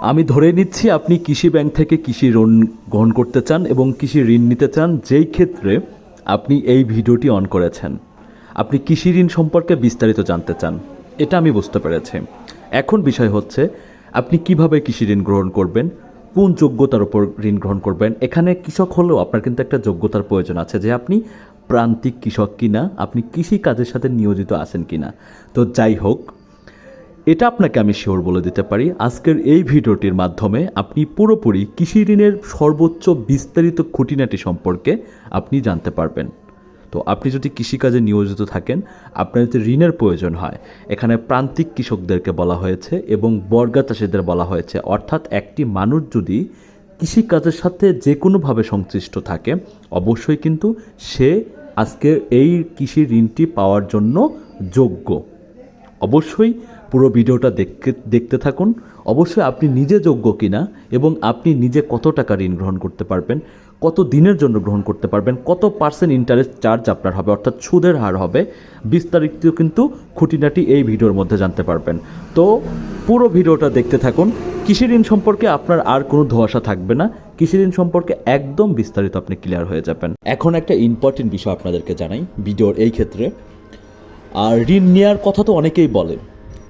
আমি ধরে নিচ্ছি আপনি কৃষি ব্যাংক থেকে কৃষি ঋণ গ্রহণ করতে চান এবং কৃষি ঋণ নিতে চান, যেই ক্ষেত্রে আপনি এই ভিডিওটি অন করেছেন। আপনি কৃষি ঋণ সম্পর্কে বিস্তারিত জানতে চান, এটা আমি বুঝতে পেরেছি। এখন বিষয় হচ্ছে, আপনি কীভাবে কৃষি ঋণ গ্রহণ করবেন, কোন যোগ্যতার উপর ঋণ গ্রহণ করবেন? এখানে কৃষক হলেও আপনার কিন্তু একটা যোগ্যতার প্রয়োজন আছে যে আপনি প্রান্তিক কৃষক কিনা, আপনি কৃষি কাজের সাথে নিয়োজিত আছেন কিনা। তো যাই হোক এটা আপনাকে আমি শিওর বলে দিতে পারি, আজকের এই ভিডিওটির মাধ্যমে আপনি পুরোপুরি কৃষি ঋণের সর্বোচ্চ বিস্তারিত খুঁটিনাটি সম্পর্কে আপনি জানতে পারবেন। তো আপনি যদি কৃষিকাজে নিয়োজিত থাকেন, আপনার যদি ঋণের প্রয়োজন হয়, এখানে প্রান্তিক কৃষকদেরকে বলা হয়েছে এবং বর্গা চাষিদের বলা হয়েছে। অর্থাৎ একটি মানুষ যদি কৃষিকাজের সাথে যে কোনোভাবে সংশ্লিষ্ট থাকে, অবশ্যই কিন্তু সে আজকের এই কৃষি ঋণটি পাওয়ার জন্য যোগ্য। অবশ্যই পুরো ভিডিওটা দেখতে দেখতে থাকুন। অবশ্যই আপনি নিজে যোগ্য কিনা এবং আপনি নিজে কত টাকা ঋণ গ্রহণ করতে পারবেন, কত দিনের জন্য গ্রহণ করতে পারবেন, কত পার্সেন্ট ইন্টারেস্ট চার্জ আপনার হবে, অর্থাৎ সুদের হার হবে, বিস্তারিত কিন্তু খুঁটিনাটি এই ভিডিওর মধ্যে জানতে পারবেন। তো পুরো ভিডিওটা দেখতে থাকুন। কৃষি ঋণ সম্পর্কে আপনার আর কোনো ধোয়াশা থাকবে না। কৃষি ঋণ সম্পর্কে একদম বিস্তারিত আপনি ক্লিয়ার হয়ে যাবেন। এখন একটা ইম্পর্টেন্ট বিষয় আপনাদেরকে জানাই, ভিডিওর এই ক্ষেত্রে। আর ঋণ নেওয়ার কথা তো অনেকেই বলে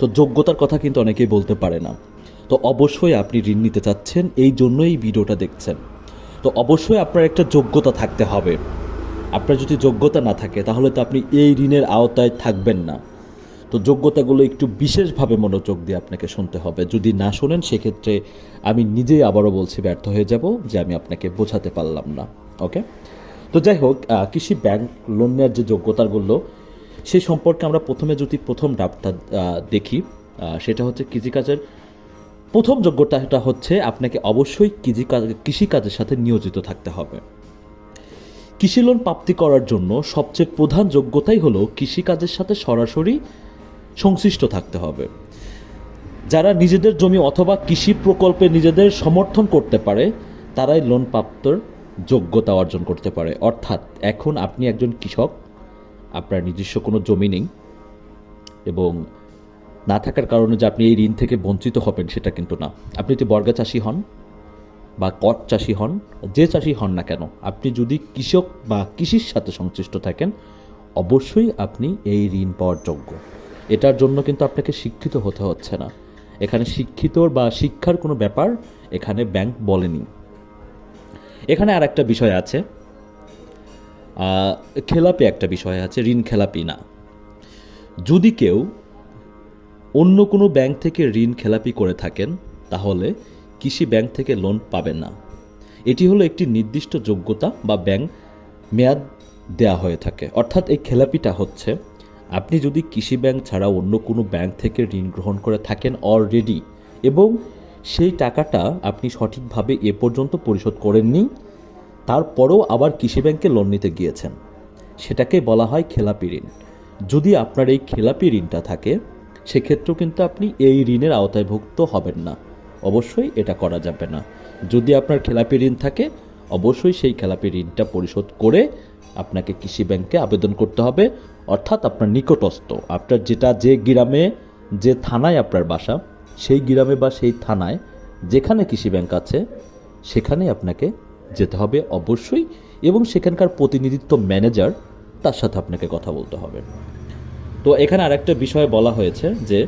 তো যোগ্যতার কথা কিন্তু অনেকেই বলতে পারে না। তো অবশ্যই আপনি ঋণ নিতে চাচ্ছেন, এই জন্যই এই ভিডিওটা দেখছেন। তো অবশ্যই আপনার একটা যোগ্যতা থাকতে হবে। আপনার যদি যোগ্যতা না থাকে, তাহলে তো আপনি এই ঋণের আওতায় থাকবেন না। তো যোগ্যতাগুলো একটু বিশেষভাবে মনোযোগ দিয়ে আপনাকে শুনতে হবে। যদি না শোনেন, সেক্ষেত্রে আমি নিজেই আবারও বলছি, ব্যর্থ হয়ে যাব যে আমি আপনাকে বোঝাতে পারলাম না। ওকে? তো যাই হোক কৃষি ব্যাংক লোন নেওয়ার যে যোগ্যতাগুলো সেই সম্পর্কে আমরা প্রথমে যদি প্রথম ডাবটা দেখি সেটা হচ্ছে কৃষিকাজের প্রথম যোগ্যতাটা হচ্ছে আপনাকে অবশ্যই কৃষিকাজ কৃষিকাজের সাথে নিয়োজিত থাকতে হবে। কৃষি লোন প্রাপ্তি করার জন্য সবচেয়ে প্রধান যোগ্যতাই হলো কৃষিকাজের সাথে সরাসরি সংশ্লিষ্ট থাকতে হবে। যারা নিজেদের জমি অথবা কৃষি প্রকল্পে নিজেদের সমর্থন করতে পারে, তারাই লোন প্রাপ্তর যোগ্যতা অর্জন করতে পারে। অর্থাৎ এখন আপনি একজন কৃষক আপনার নিজস্ব কোনো জমি নেই এবং না থাকার কারণে যে আপনি এই ঋণ থেকে বঞ্চিত হবেন সেটা কিন্তু না। আপনি যদি বর্গা চাষি হন বা কট চাষি হন, যে চাষি হন না কেন, আপনি যদি কৃষক বা কৃষির সাথে সংশ্লিষ্ট থাকেন, অবশ্যই আপনি এই ঋণ পাওয়ার যোগ্য। এটার জন্য কিন্তু আপনাকে শিক্ষিত হতে হচ্ছে না। এখানে শিক্ষিত বা শিক্ষার কোনো ব্যাপার এখানে ব্যাংক বলেনি। এখানে আর একটা বিষয় আছে। খেলাপি একটা বিষয় আছে, ঋণ খেলাপি না। যদি কেউ অন্য কোনো ব্যাংক থেকে ঋণ খেলাপি করে থাকেন, তাহলে কৃষি ব্যাংক থেকে লোন পাবেন না। এটি হলো একটি নির্দিষ্ট যোগ্যতা বা ব্যাংক মেয়াদ দেয়া হয়ে থাকে। অর্থাৎ এই খেলাপিটা হচ্ছে, আপনি যদি কৃষি ব্যাংক ছাড়া অন্য কোনো ব্যাংক থেকে ঋণ গ্রহণ করে থাকেন অলরেডি এবং সেই টাকাটা আপনি সঠিকভাবে এ পর্যন্ত পরিশোধ করেননি তারপরেও আবার কৃষি ব্যাংকে লোন নিতে গিয়েছেন। সেটাকে বলা হয় খেলাপি ঋণ। যদি আপনার এই খেলাপি ঋণটা থাকে, সেক্ষেত্রেও কিন্তু আপনি এই ঋণের আওতায়ভুক্ত হবেন না। অবশ্যই এটা করা যাবে না। যদি আপনার খেলাপি ঋণ থাকে, অবশ্যই সেই খেলাপি ঋণটা পরিশোধ করে আপনাকে কৃষি ব্যাংকে আবেদন করতে হবে। অর্থাৎ আপনার নিকটস্থ, আপনার যেটা যে গ্রামে, যে থানায় আপনার বাসা, সেই গ্রামে বা সেই থানায় যেখানে কৃষি ব্যাংক আছে সেখানে আপনাকে যেতে হবে অবশ্যই এবং সেখানকার প্রতিনিধিত্ব ম্যানেজার তার সাথে আপনাকে কথা বলতে হবে। তো এখানে আরেকটা বিষয় বলা হয়েছে যে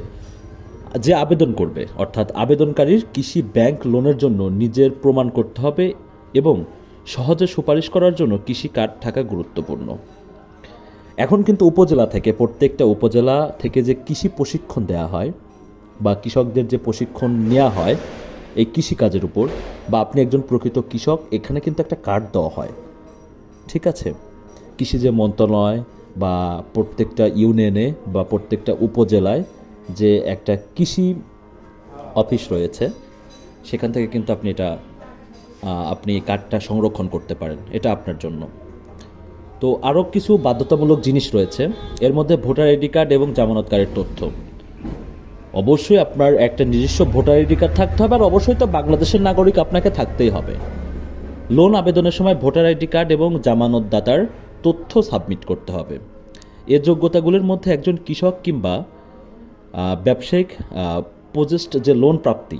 যে আবেদন করবে, অর্থাৎ আবেদনকারীর কৃষি ব্যাংক লোনের জন্য নিজের প্রমাণ করতে হবে এবং সহজে সুপারিশ করার জন্য কৃষি কার্ড থাকা গুরুত্বপূর্ণ। এখন কিন্তু উপজেলা থেকে, প্রত্যেকটা উপজেলা থেকে যে কৃষি প্রশিক্ষণ দেওয়া হয় বা কৃষকদের যে প্রশিক্ষণ নেওয়া হয় এই কৃষিকাজের উপর বা আপনি একজন প্রকৃত কৃষক, এখানে কিন্তু একটা কার্ড দেওয়া হয়। ঠিক আছে? কৃষি যে মন্ত্রণালয় বা প্রত্যেকটা ইউনিয়নে বা প্রত্যেকটা উপজেলায় যে একটা কৃষি অফিস রয়েছে, সেখান থেকে কিন্তু আপনি এটা আপনি কার্ডটা সংরক্ষণ করতে পারেন। এটা আপনার জন্য। তো আরও কিছু বাধ্যতামূলক জিনিস রয়েছে। এর মধ্যে ভোটার আইডি কার্ড এবং জামানতকারীর তথ্য। অবশ্যই আপনার একটা নিজস্ব ভোটার আইডি কার্ড থাকতে হবে আর অবশ্যই তো বাংলাদেশের নাগরিক আপনাকে থাকতেই হবে। লোন আবেদনের সময় ভোটার আইডি কার্ড এবং জামানতদাতার তথ্য সাবমিট করতে হবে। এ যোগ্যতাগুলির মধ্যে একজন কৃষক কিংবা ব্যবসায়িক প্রজেস্ট যে লোন প্রাপ্তি,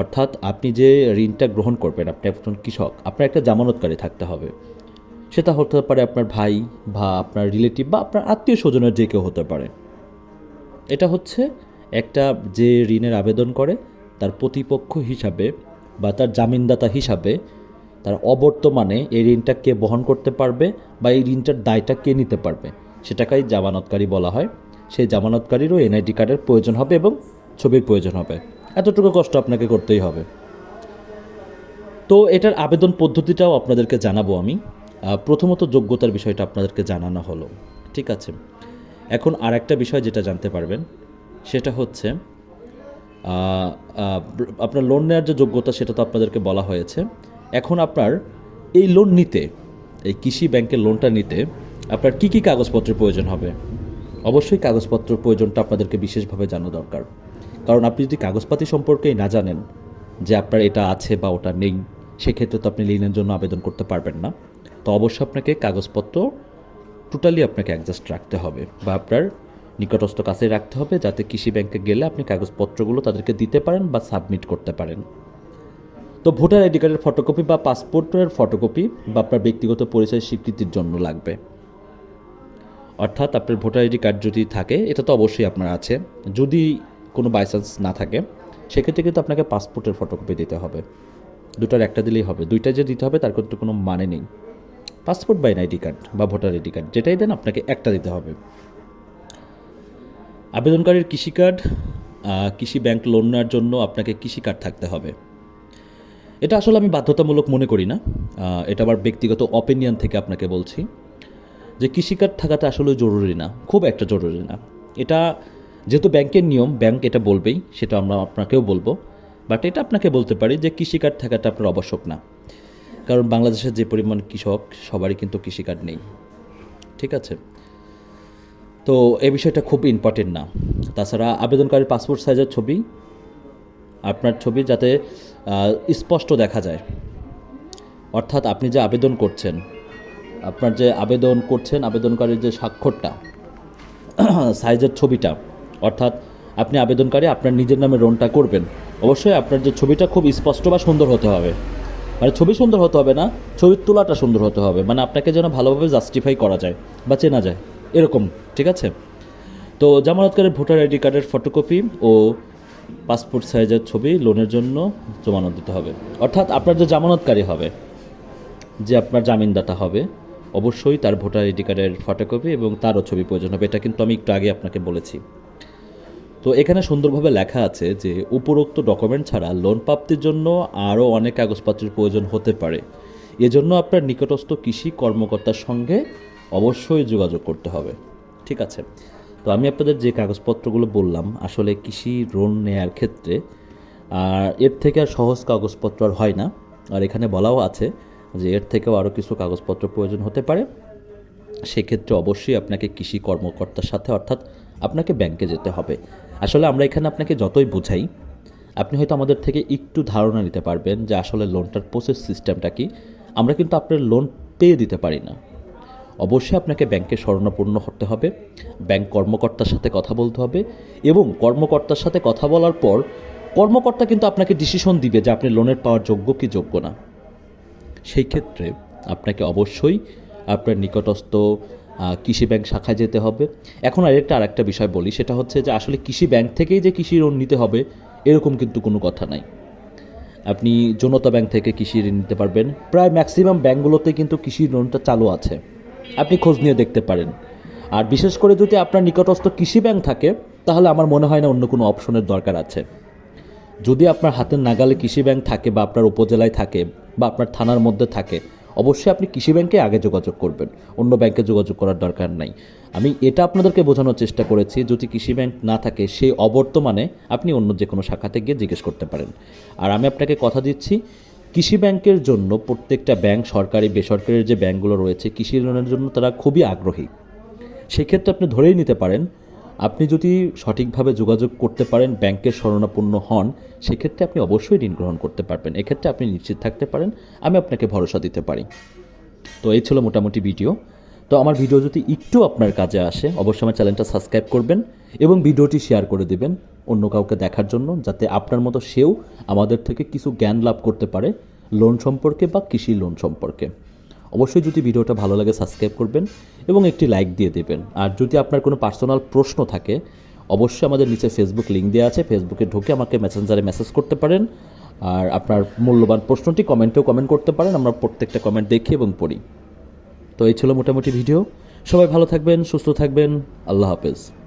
অর্থাৎ আপনি যে ঋণটা গ্রহণ করবেন, আপনি একজন কৃষক, আপনার একটা জামানতকারী থাকতে হবে। সেটা হতে পারে আপনার ভাই বা আপনার রিলেটিভ বা আপনার আত্মীয় স্বজনের যে কেউ হতে পারে। এটা হচ্ছে একটা যে ঋণের আবেদন করে, তার প্রতিপক্ষ হিসাবে বা তার জামিনদাতা হিসাবে তার অবর্তমানে এই ঋণটা কে বহন করতে পারবে বা এই ঋণটার দায়টা কে নিতে পারবে। সেটাকেই জামানতকারী বলা হয়। সেই জামানতকারীরও এনআইডি কার্ডের প্রয়োজন হবে এবং ছবির প্রয়োজন হবে। এতটুকু কষ্ট আপনাকে করতেই হবে। তো এটার আবেদন পদ্ধতিটাও আপনাদেরকে জানাব আমি। প্রথমত যোগ্যতার বিষয়টা আপনাদেরকে জানানো হলো। ঠিক আছে? এখন আর একটা বিষয় যেটা জানতে পারবেন, সেটা হচ্ছে আপনার লোন নেওয়ার যে যোগ্যতা সেটা তো আপনাদেরকে বলা হয়েছে। এখন আপনার এই লোন নিতে, এই কৃষি ব্যাংকের লোনটা নিতে আপনার কী কী কাগজপত্রের প্রয়োজন হবে? অবশ্যই কাগজপত্রের প্রয়োজনটা আপনাদেরকে বিশেষভাবে জানা দরকার। কারণ আপনি যদি কাগজপাতি সম্পর্কেই না জানেন যে আপনার এটা আছে বা ওটা নেই, সেক্ষেত্রে তো আপনি ঋণের জন্য আবেদন করতে পারবেন না। তো অবশ্যই আপনাকে কাগজপত্র টোটালি আপনাকে অ্যাডজাস্ট রাখতে হবে বা আপনার নিকটস্থ কাছে রাখতে হবে যাতে কৃষি ব্যাংকে গেলে আপনি কাগজপত্রগুলো তাদেরকে দিতে পারেন বা সাবমিট করতে পারেন। তো ভোটার আইডি কার্ডের ফটোকপি বা পাসপোর্টের ফটোকপি বা আপনার ব্যক্তিগত পরিচয় স্বীকৃতির জন্য লাগবে। অর্থাৎ আপনার ভোটার আইডি কার্ড যদি থাকে, এটা তো অবশ্যই আপনার আছে। যদি কোনো বাইচান্স না থাকে, সেক্ষেত্রে কিন্তু আপনাকে পাসপোর্টের ফটোকপি দিতে হবে। দুটার একটা দিলেই হবে। দুইটা যে দিতে হবে, তার কিন্তু কোনো মানে নেই। পাসপোর্ট বা আইডি কার্ড বা ভোটার আইডি কার্ড, যেটাই দেন আপনাকে একটা দিতে হবে। আবেদনকারীর কৃষি কার্ড কৃষি ব্যাংক লোন নেওয়ার জন্য আপনাকে কৃষি কার্ড থাকতে হবে। এটা আসলে আমি বাধ্যতামূলক মনে করি না। এটা আবার ব্যক্তিগত অপিনিয়ন থেকে আপনাকে বলছি যে কৃষিকার্ড থাকাটা আসলে জরুরি না, খুব একটা জরুরি না। এটা যেহেতু ব্যাংকের নিয়ম, ব্যাংক এটা বলবেই, সেটা আমরা আপনাকেও বলব। বাট এটা আপনাকে বলতে পারি যে কৃষিকার্ড থাকাটা আপনার আবশ্যক না। কারণ বাংলাদেশের যে পরিমাণ কৃষক, সবারই কিন্তু কৃষিকার্ড নেই। ঠিক আছে? তো এই বিষয়টা খুব ইম্পর্টেন্ট না। তাছাড়া আবেদনকারীর পাসপোর্ট সাইজের ছবি, আপনার ছবি যাতে স্পষ্ট দেখা যায়। অর্থাৎ আপনি যে আবেদন করছেন, আপনার যে আবেদন করছেন, আবেদনকারীর যে স্বাক্ষরটা সাইজের ছবিটা, অর্থাৎ আপনি আবেদনকারী, আপনার নিজের নামে লোনটা করবেন। অবশ্যই আপনার যে ছবিটা খুব স্পষ্ট বা সুন্দর হতে হবে। মানে ছবি সুন্দর হতে হবে না ছবির তোলাটা সুন্দর হতে হবে মানে আপনাকে যেন ভালোভাবে জাস্টিফাই করা যায় বা চেনা যায়, এরকম, ঠিক আছে? তো জামানতকারীর ভোটার আইডি কার্ডের ফটোকপি ও পাসপোর্ট সাইজের ছবি লোনের জন্য জমানত দিতে হবে। অর্থাৎ আপনার যে জামানতকারী হবে, যে আপনার জামিনদাতা হবে, অবশ্যই তার ভোটার আইডি কার্ডের ফটোকপি এবং তারও ছবি প্রয়োজন হবে, এটা কিন্তু আমি একটু আগে আপনাকে বলেছি। তো এখানে সুন্দরভাবে লেখা আছে যে উপরোক্ত ডকুমেন্ট ছাড়া লোন প্রাপ্তির জন্য আরও অনেক কাগজপত্রের প্রয়োজন হতে পারে। এজন্য আপনার নিকটস্থ কৃষি কর্মকর্তার সঙ্গে অবশ্যই যোগাযোগ করতে হবে। ঠিক আছে? তো আমি আপনাদের যে কাগজপত্রগুলো বললাম, আসলে কৃষি লোন নেয়ার ক্ষেত্রে, আর এর থেকে আর সহজ কাগজপত্র আর হয় না। আর এখানে বলাও আছে যে এর থেকেও আরও কিছু কাগজপত্র প্রয়োজন হতে পারে। সেক্ষেত্রে অবশ্যই আপনাকে কৃষি কর্মকর্তার সাথে অর্থাৎ আপনাকে ব্যাংকে যেতে হবে। আসলে আমরা এখানে আপনাকে যতই বুঝাই, আপনি হয়তো আমাদের থেকে একটু ধারণা নিতে পারবেন যে আসলে লোনটার প্রসেস সিস্টেমটা কি। আমরা কিন্তু আপনার লোন পেয়ে দিতে পারি না। অবশ্যই আপনাকে ব্যাংকে স্মরণাপূর্ণ হতে হবে, ব্যাংক কর্মকর্তার সাথে কথা বলতে হবে এবং কর্মকর্তার সাথে কথা বলার পর কর্মকর্তা কিন্তু আপনাকে ডিসিশন দিবে যে আপনি লোনের পাওয়ার যোগ্য কি যোগ্য না। সেই ক্ষেত্রে আপনাকে অবশ্যই আপনার নিকটস্থ কৃষি ব্যাংক শাখায় যেতে হবে। এখন আরেকটা আরেকটা বিষয় বলি, সেটা হচ্ছে যে আসলে কৃষি ব্যাংক থেকেই যে কৃষি ঋণ নিতে হবে, এরকম কিন্তু কোনো কথা নাই। আপনি জনতা ব্যাংক থেকে কৃষি ঋণ নিতে পারবেন। প্রায় ম্যাক্সিমাম ব্যাংকগুলোতে কিন্তু কৃষি লোনটা চালু আছে। আপনি খোঁজ নিয়ে দেখতে পারেন। আর বিশেষ করে যদি আপনার নিকটস্থ কৃষি ব্যাংক থাকে, তাহলে আমার মনে হয় না অন্য কোনো অপশনের দরকার আছে। যদি আপনার হাতের নাগালে কৃষি ব্যাংক থাকে বা আপনার উপজেলায় থাকে বা আপনার থানার মধ্যে থাকে অবশ্যই আপনি কৃষি ব্যাংকে আগে যোগাযোগ করবেন। অন্য ব্যাংকে যোগাযোগ করার দরকার নাই। আমি এটা আপনাদেরকে বোঝানোর চেষ্টা করেছি, যদি কৃষি ব্যাংক না থাকে, সেই অবর্তমানে আপনি অন্য যে কোনো শাখাতে গিয়ে জিজ্ঞেস করতে পারেন। আর আমি আপনাকে কথা দিচ্ছি, কৃষি ব্যাংকের জন্য প্রত্যেকটা ব্যাংক, সরকারি বেসরকারি যে ব্যাংকগুলো রয়েছে, কৃষি লোনের জন্য তারা খুবই আগ্রহী। সেক্ষেত্রে আপনি ধরেই নিতে পারেন আপনি যদি সঠিকভাবে যোগাযোগ করতে পারেন, ব্যাংকের শরণাপন্ন হন, সেক্ষেত্রে আপনি অবশ্যই ঋণ গ্রহণ করতে পারবেন। এক্ষেত্রে আপনি নিশ্চিত থাকতে পারেন, আমি আপনাকে ভরসা দিতে পারি। তো এই ছিল মোটামুটি ভিডিও। তো আমার ভিডিও যদি একটু আপনার কাজে আসে, অবশ্যই আমার চ্যানেলটা সাবস্ক্রাইব করবেন এবং ভিডিওটি শেয়ার করে দেবেন অন্য কাউকে দেখার জন্য, যাতে আপনার মতো সেও আমাদের থেকে কিছু জ্ঞান লাভ করতে পারে, লোন সম্পর্কে বা কৃষি লোন সম্পর্কে। অবশ্যই যদি ভিডিওটা ভালো লাগে সাবস্ক্রাইব করবেন এবং একটি লাইক দিয়ে দেবেন। আর যদি আপনার কোনো পার্সোনাল প্রশ্ন থাকে, অবশ্যই আমাদের নিচে ফেসবুক লিঙ্ক দেওয়া আছে। ফেসবুকে ঢুকে আমাকে মেসেঞ্জারে মেসেজ করতে পারেন। আর আপনার মূল্যবান প্রশ্নটি কমেন্টেও কমেন্ট করতে পারেন। আমরা প্রত্যেকটা কমেন্ট দেখি এবং পড়ি। তো এই ছিল মোটামুটি ভিডিও। সবাই ভালো থাকবেন, সুস্থ থাকবেন। আল্লাহ হাফেজ।